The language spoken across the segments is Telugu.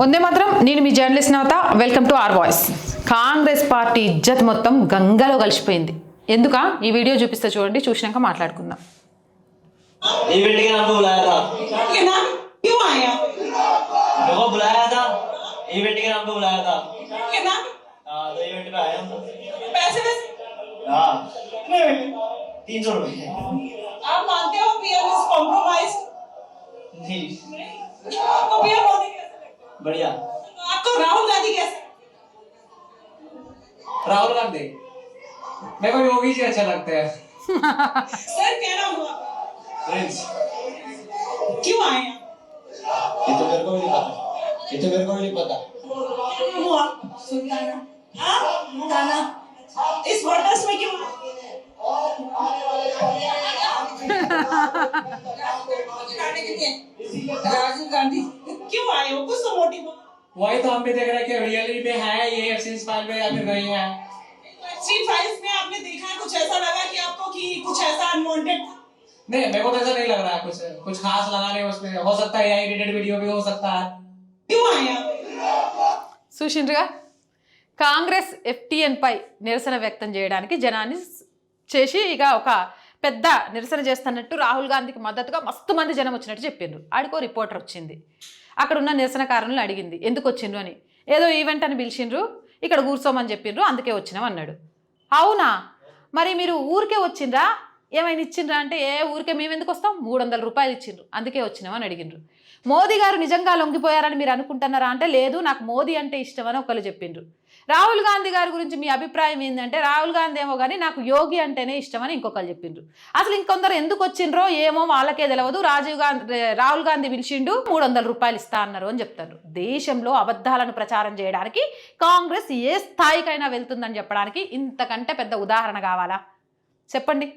వందే మాత్రం నేను మీ journalist Navatha welcome to R voice. Congress party ఇజ్జత్ మొత్తం గంగలో కలిసిపోయింది. ఎందుక? ఈ వీడియో చూపిస్తే చూడండి చూసినాక మాట్లాడుకుందాం. इवेंट के नाम पे बुलाया था के नाम इवेंट के हाँ तो इवेंट पे आया हूँ पैसे वैसे हाँ? तीन सौ रुपये आप मानते हो पीएम इज़ कॉम्प्रोमाइज जी आपको पीएम मोदी कैसे लगता बढ़िया है आपको राहुल गांधी कैसे राहुल गांधी मेरे को योगी जी अच्छे लगते हैं सर क्या नाम हुआ प्रिंस क्यों आए आप? ये तो मेरे को भी नहीं पता। हाँ। इस वोटर्स में क्यों? राजीव गांधी क्यों आए हो? कुछ तो मोटिव वही तो हम भी देख रहे हैं कि रियली में है ये फ़ाइल में या फिर नहीं है। फाइल्स में आपने देखा है कुछ ऐसा लगा कि आपको कि कुछ ऐसा अनवांटेड नहीं मेरे को तो ऐसा नहीं लग रहा है कुछ कुछ खास लगा नहीं उसमें हो सकता है या एडिटेड वीडियो भी हो सकता है। చూసిండ్రుగా కాంగ్రెస్ ఎఫ్టీఎన్పై నిరసన వ్యక్తం చేయడానికి జనాన్ని చేసి ఇక ఒక పెద్ద నిరసన చేస్తున్నట్టు రాహుల్ గాంధీకి మద్దతుగా మస్తు మంది జనం వచ్చినట్టు చెప్పిండ్రు. ఆడికో రిపోర్టర్ వచ్చింది. అక్కడ ఉన్న నిరసనకారులను అడిగింది. ఎందుకు వచ్చిండ్రు అని. ఏదో ఈవెంట్ అని పిలిచిండ్రు. ఇక్కడ కూర్చోమని చెప్పిండ్రు. అందుకే వచ్చినాం అన్నాడు. అవునా? మరి మీరు ఊరికే వచ్చిండ్రా? ఏమైనా ఇచ్చిండ్రా అంటే ఏ ఊరికే మేము ఎందుకు వస్తాం? మూడు వందల రూపాయలు ఇచ్చిండ్రు. అందుకే వచ్చినామని అడిగిండ్రు. మోదీ గారు నిజంగా లొంగిపోయారని మీరు అనుకుంటున్నారా అంటే లేదు నాకు మోదీ అంటే ఇష్టం అని ఒకళ్ళు చెప్పిండ్రు. రాహుల్ గాంధీ గారి గురించి మీ అభిప్రాయం ఏంటంటే రాహుల్ గాంధీ ఏమో కానీ నాకు యోగి అంటేనే ఇష్టమని ఇంకొకరు చెప్పిండ్రు. అసలు ఇంకొందరు ఎందుకు వచ్చిండ్రో ఏమో వాళ్ళకే తెలియదు రాజీవ్ గాంధీ రాహుల్ గాంధీ పిలిచిండు మూడు వందల రూపాయలు ఇస్తా అన్నారు అని చెప్తారు. దేశంలో అబద్ధాలను ప్రచారం చేయడానికి కాంగ్రెస్ ఏ స్థాయికైనా వెళ్తుందని చెప్పడానికి ఇంతకంటే పెద్ద ఉదాహరణ కావాలా? చెప్పండి.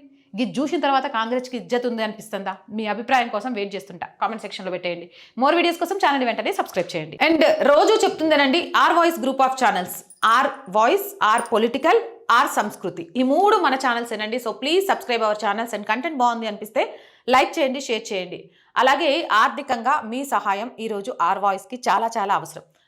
ఇది చూసిన తర్వాత కాంగ్రెస్కి ఇజ్జత్ ఉంది అనిపిస్తుందా? మీ అభిప్రాయం కోసం వెయిట్ చేస్తుంటా. కామెంట్ సెక్షన్లో పెట్టేయండి. మోర్ వీడియోస్ కోసం ఛానల్ వెంటనే సబ్స్క్రైబ్ చేయండి. అండ్ రోజు చెప్తుందేనండి R voice group of channels. R voice R political R Samskruthi. ఈ మూడు మన ఛానల్స్ ఏనండి. So please subscribe our channels and content బాగుంది అనిపిస్తే లైక్ చేయండి షేర్ చేయండి. అలాగే ఆర్థికంగా మీ సహాయం ఈరోజు ఆర్ వాయిస్కి చాలా చాలా అవసరం.